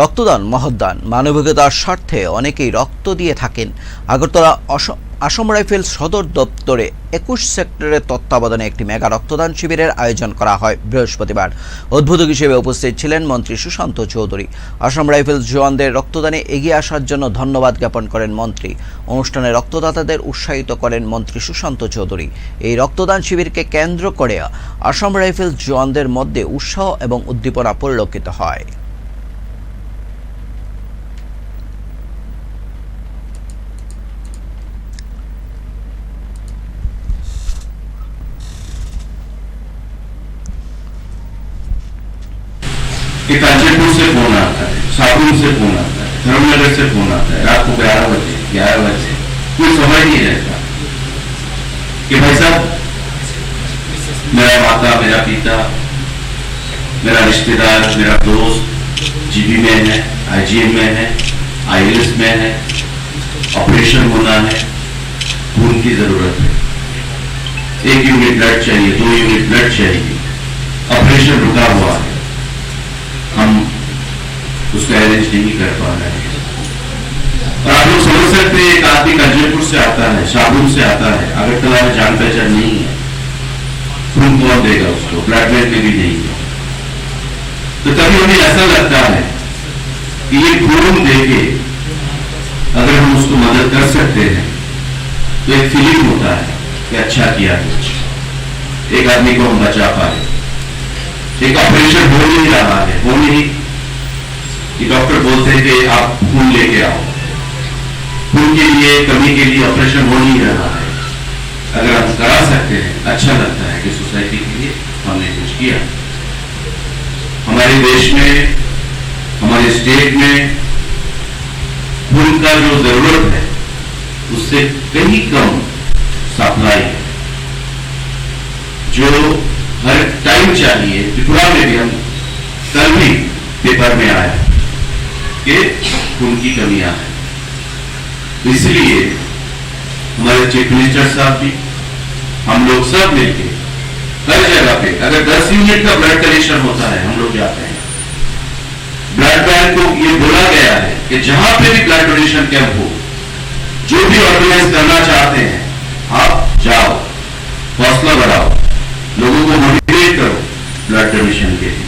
রক্তদান মহদান মানবিকতার স্বার্থে অনেকেই রক্ত দিয়ে থাকেন। আগরতলা আসাম রাইফেলস সদর দপ্তরে একুশ সেক্টরের তত্ত্বাবধানে একটি মেগা রক্তদান শিবিরের আয়োজন করা হয় বৃহস্পতিবার। উদ্বোধক হিসেবে উপস্থিত ছিলেন মন্ত্রী সুশান্ত চৌধুরী। আসাম রাইফেলস জওয়ানদের রক্তদানে এগিয়ে আসার জন্য ধন্যবাদ জ্ঞাপন করেন মন্ত্রী। অনুষ্ঠানে রক্তদাতাদের উৎসাহিত করেন মন্ত্রী সুশান্ত চৌধুরী। এই রক্তদান শিবিরকে কেন্দ্র করে আসাম রাইফেলস জওয়ানদের মধ্যে উৎসাহ এবং উদ্দীপনা পরিলক্ষিত হয়। कि कांचनपुर से फ़ोन आता है साबुन से फ़ोन आता है, धर्मनगर से फ़ोन आता है, रात को ग्यारह बजे ग्यारह बजे, कोई समझ नहीं रहता कि भाई साहब, मेरा माता, मेरा पिता, मेरा रिश्तेदार, मेरा दोस्त जीबी में है आईजीएम में है आईएलएस में है ऑपरेशन होना है, खून की ज़रूरत है। एक यूनिट ब्लड चाहिए, दो यूनिट ब्लड चाहिए ऑपरेशन रुका हुआ है हम उसका अरेंज नहीं कर पा रहे हैं और आप लोग समझ सकते हैं, एक आदमी कंजरपुर से आता है शाहरुख से आता है अगरतला में जान पहचान नहीं है, खून कौन देगा उसको? ब्लड में भी नहीं है। तो कभी हमें ऐसा लगता है कि ये खून देके अगर हम उसको मदद कर सकते हैं तो एक फीलिंग होता है कि अच्छा किया कुछ। एक आदमी को हम बचा पाए। एक ऑपरेशन हो नहीं रहा है, हो नहीं कि डॉक्टर बोलते हैं कि आप खून लेके आओ। खून के लिए, कमी के लिए ऑपरेशन हो नहीं रहा है। अगर हम करा सकते हैं अच्छा लगता है कि सोसाइटी के लिए हमने कुछ किया। हमारे देश में, हमारे स्टेट में खून का जो ज़रूरत है, उससे कहीं कम सप्लाई है। जो हर टाइम चाहिए, त्रिपुरा में भी हम कल भी पेपर में आया। कि खून की कमियाँ है। इसलिए हमारे चीफ मिनिस्टर साहब भी, हम लोग सब मिलके हर जगह पे, अगर 10 यूनिट का ब्लड कलेक्शन होता है, हम लोग जाते हैं। ब्लड बैंक को ये बोला गया है कि जहाँ पे भी ब्लड डोनेशन कैंप हो, जो भी ऑर्गेनाइज करना चाहते हैं, आप जाओ, हौसला बढ़ाओ, लोगों को मोटिवेट करो ब्लड डोनेशन के लिए।